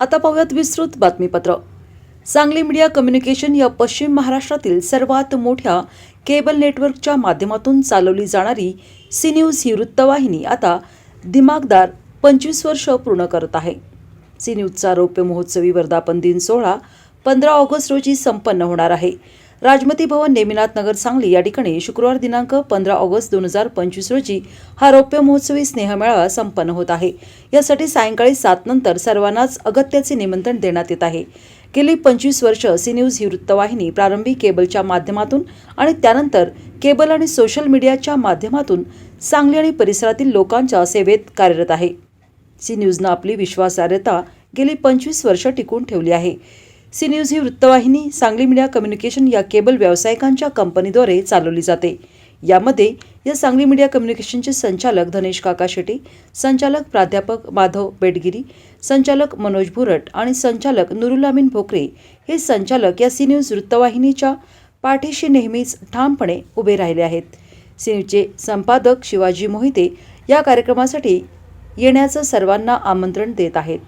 आता पाहूयात विस्तृत बातमीपत्र. सांगली मीडिया कम्युनिकेशन या पश्चिम महाराष्ट्रातील सर्वात मोठ्या केबल नेटवर्कच्या माध्यमातून चालवली जाणारी सी न्यूज ही वृत्तवाहिनी आता दिमागदार पंचवीस वर्ष पूर्ण करत आहे. सी न्यूजचा रौप्य महोत्सवी वर्धापन दिन सोहळा पंधरा ऑगस्ट रोजी संपन्न होणार आहे. राजमती भवन नेमिनाथ नगर सांगली या ठिकाणी शुक्रवार दिनांक पंधरा ऑगस्ट दोन हजार पंचवीस रोजी हा रौप्य महोत्सवी स्नेहमेळावा संपन्न होत आहे. यासाठी सायंकाळी सात नंतर सर्वांनाच अगत्याचे निमंत्रण देण्यात येत आहे. गेली पंचवीस वर्ष सी न्यूज ही वृत्तवाहिनी प्रारंभी केबलच्या माध्यमातून आणि त्यानंतर केबल आणि सोशल मीडियाच्या माध्यमातून सांगली आणि परिसरातील लोकांच्या सेवेत कार्यरत आहे. सी न्यूजनं आपली विश्वासार्हता गेली पंचवीस वर्ष टिकून ठेवली आहे. सी न्यूज ही वृत्तवाहिनी सांगली मीडिया कम्युनिकेशन या केबल व्यावसायिकांच्या कंपनीद्वारे चालवली जाते. यामध्ये या सांगली मीडिया कम्युनिकेशनचे संचालक धनेश काका शेट्टी संचालक प्राध्यापक माधव बेडगिरी संचालक मनोज भुरट आणि संचालक नुरुलामिन भोकरे हे संचालक या सी न्यूज वृत्तवाहिनीच्या पाठीशी नेहमीच ठामपणे उभे राहिले आहेत. सी न्यूजचे संपादक शिवाजी मोहिते या कार्यक्रमासाठी येण्याचं सर्वांना आमंत्रण देत आहेत.